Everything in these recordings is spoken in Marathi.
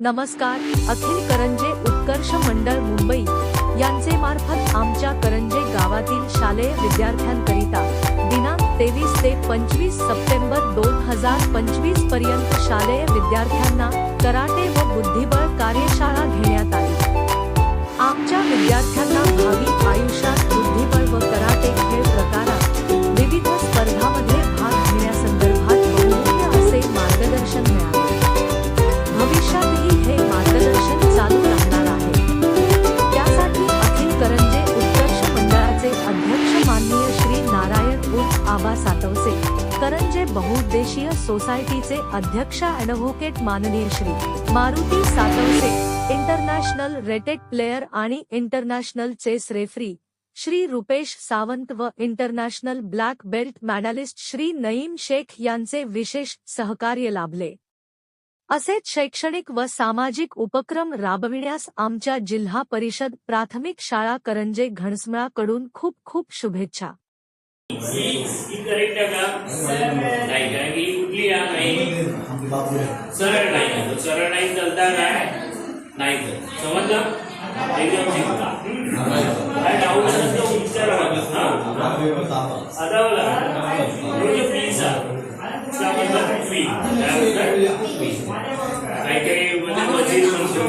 नमस्कार अखिल करंजे उत्कर्ष मंडळ मुंबई. यांचे मार्फत आमच्या करंजे गावातील शालेय विद्यार्थ्यांकरिता दिनांक तेवीस ते पंचवीस सप्टेंबर दोन हजार पंचवीसपर्यंत शालेय विद्यार्थ्यांना कराटे व बुद्धिबळ कार्यशाळा करंजे सोसायटीचे अध्यक्ष ॲडव्होकेट माननीय Shri Maruti Satavse international rated player आणि international chess referee Shri Rupesh Sawant व international black belt medalist Shri Naeem Shaikh यांचे विशेष सहकार्य लाभले. असेच शैक्षणिक व सामाजिक उपक्रम राबविण्यास आमच्या जिल्हा परिषद प्राथमिक शाळा करंजे घणसमळाकडून खूप खूप शुभेच्छा. ही करेक्ट आहे का नाही कारण की ही कुठली आहे नाही सरळ नाही सरळ नाही चालता काय नाही तर समजलं एकदम शिकता काय डाऊट असेल तर विचारा मला. हा? आता बोला म्हणजे फीस समजलं फी काय म्हणतात? फी. काहीतरी म्हणजे वजीर म्हणतो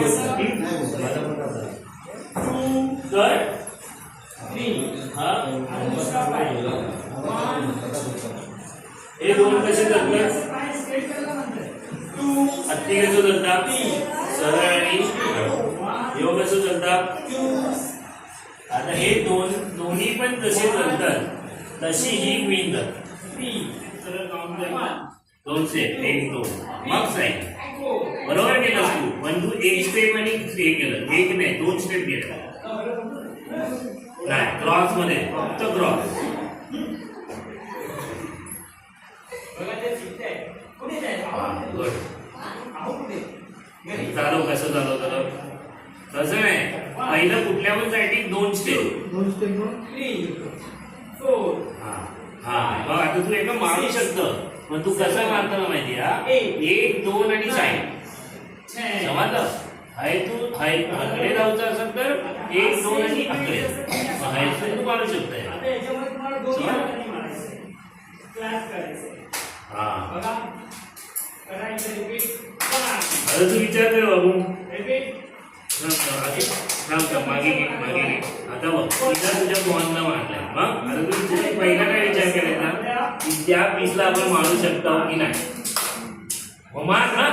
हे दोन कसे करतात हत्ती कसं करतात सरळ आणि योग कसं करतात आता हे दोन दोन्ही पण कसे चलतात. तशी ही क्वीन करतात दोनशे एक दोन. मग साईड बरोबर केलं तू पण तू एक स्टेप आणि हे केलं. एक नाही दोन स्टेप केलं नाही क्रॉसमध्ये. फक्त क्रॉस चालू कसं चालू झालं तसं नाही पहिलं कुठल्या पण साठी दोन स्टेप हा हा. आता तू एका मारू शकतो. पण तू कसं मारतो माहिती हा? एक दोन आणि साईड समजलं? हाय तू हाय आकडे जाऊचं असेल तर एक दोन आणि आकडे हायचं तू मारू शकतोय हा. आता तू विचार कर बाबू. थांब मागे घे मागे घे. आता बघ तुझ्या बॉनला मारलाय मग आता तू विचार- पहिला काय विचार करायचा? की त्या पीसला आपण मारू शकतो की नाही? मग मार ना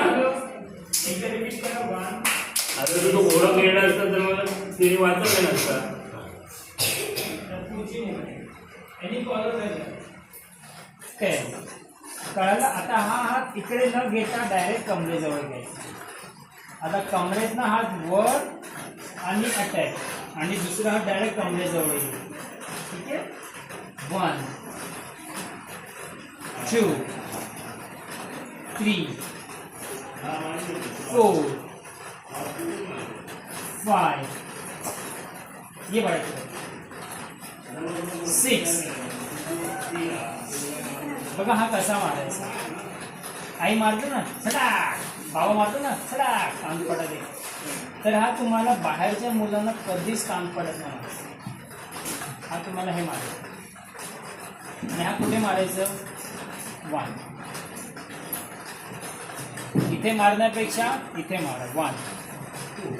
आता जर तो घोडा खेळला असता तर मला तिने वाचवलं नसतं. काय कळलं? आता हा हात इकडे न घेता डायरेक्ट कमरेजवळ घ्यायचा. आता कमरेतनं हात वर आणि अटॅच आणि दुसरा हात डायरेक्ट कमरेजवळ येईल. ठीक आहे? One two three four five ये बघायचं सिक्स बघा हा कसा मारायचा. आई मारतो ना सडाक. बाबा मारतो ना सडाक. कान पडत आहे तर हा तुम्हाला बाहेरच्या मुलांना कधीच कान पडत नाही. हा तुम्हाला हे मारायचं. आणि हा कुठे मारायचं? वन. इथे मारण्यापेक्षा इथे मारा. वन. टू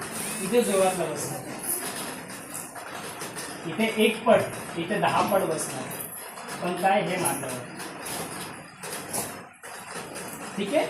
इथे जोरात बसणार. इथे एक पट इथे दहा पट बसणार. पण काय हे मारल्यावर ठीक आहे?